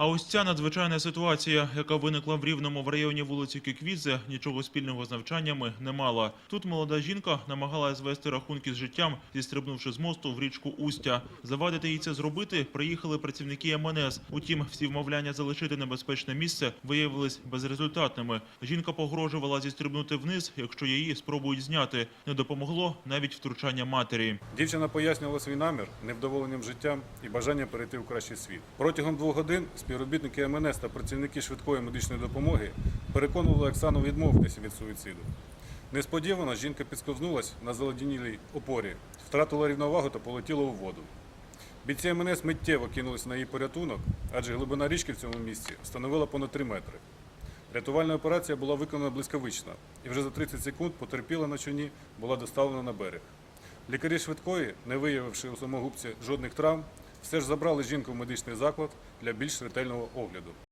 А ось ця надзвичайна ситуація, яка виникла в Рівному в районі вулиці Кіквідзе, нічого спільного з навчаннями не мала. Тут молода жінка намагалась звести рахунки з життям, зістрибнувши з мосту в річку Устя. Завадити їй це зробити приїхали працівники МНС. Утім, всі вмовляння залишити небезпечне місце виявились безрезультатними. Жінка погрожувала зістрибнути вниз, якщо її спробують зняти. Не допомогло навіть втручання матері. Дівчина пояснювала свій намір невдоволенням життям і бажанням перейти в кращий світ. Протягом двох годин співробітники МНС та працівники швидкої медичної допомоги переконували Оксану відмовитися від суїциду. Несподівано жінка підсковзнулась на заледенілій опорі, втратила рівновагу та полетіла у воду. Бійці МНС миттєво кинулися на її порятунок, адже глибина річки в цьому місці становила понад 3 метри. Рятувальна операція була виконана блискавично, і вже за 30 секунд потерпіла на човні була доставлена на берег. Лікарі швидкої, не виявивши у самогубці жодних травм, все ж забрали жінку в медичний заклад для більш ретельного огляду.